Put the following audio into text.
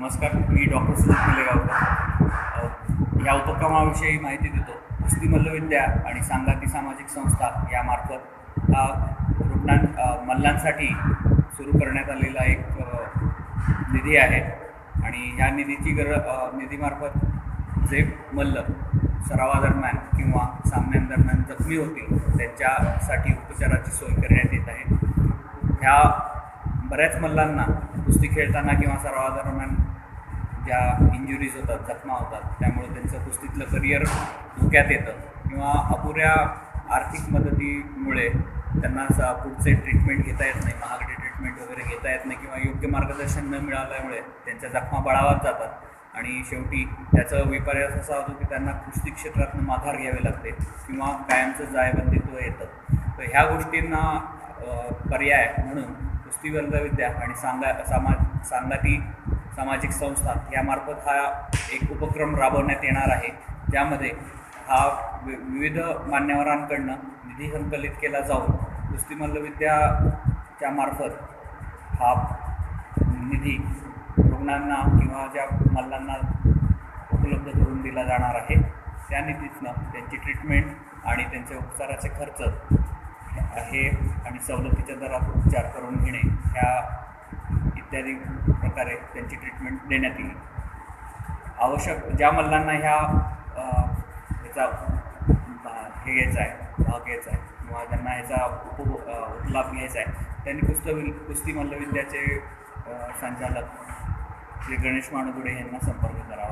नमस्कार मी डॉक्टर सुजित पिलेगावकर. या उपक्रमाविषयी माहिती देतो. कुस्ती मल्लविद्या आणि सांगाती सामाजिक संस्था यामार्फत हा रुग्णां मल्लांसाठी सुरू करण्यात आलेला एक निधी आहे. आणि ह्या निधीची गर निधीमार्फत जे मल्ल सरावादरम्यान किंवा सामन्यांदरम्यान जखमी होतील त्यांच्यासाठी उपचाराची सोय करण्यात येत आहे. ह्या बऱ्याच मल्लांना कुस्ती खेळताना किंवा सरावादरम्यान ज्या इंजुरीज होतात जखमा होतात त्यामुळे त्यांचं कुस्तीतलं करिअर धोक्यात येतं. किंवा अपुऱ्या आर्थिक मदतीमुळे त्यांना स- पुढचे ट्रीटमेंट घेता येत नाही महागडे ट्रीटमेंट वगैरे घेता येत नाही किंवा योग्य मार्गदर्शन न मिळाल्यामुळे त्यांच्या जखमा बळावत जातात. आणि शेवटी त्याचं विपर्यास असा होतो की त्यांना कुस्ती क्षेत्रातनं माघार घ्यावे लागते किंवा कायमचं जायबंदित्व येतं. तर ह्या गोष्टींना पर्याय म्हणून कुस्ती वर्गविद्या आणि सांगा सामा सांगाती सामाजिक संस्था यामार्फत हा एक उपक्रम राबवण्यात येणार आहे. ज्यामध्ये हा वि विविध मान्यवरांकडनं निधी संकलित केला जाऊन कुस्ती मल्लविद्याच्या मार्फत हा निधी रुग्णांना किंवा ज्या मल्लांना उपलब्ध करून दिला जाणार आहे. त्या निधीतनं त्यांची ट्रीटमेंट आणि त्यांचे उपचाराचे खर्च हे आणि सवलतीच्या दरात उपचार करून घेणे ह्या इत्यादी प्रकारे त्यांची ट्रीटमेंट देण्यात येईल. आवश्यक ज्या मल्लांना ह्या याचा ह्याचा हे घ्यायचा आहे भाग घ्यायचा आहे किंवा त्यांना ह्याचा उप लाभ घ्यायचा आहे त्यांनी कुस्ती कुस्ती मल्लविद्याचे संचालक श्री गणेश माणगुडे यांना संपर्क करावा.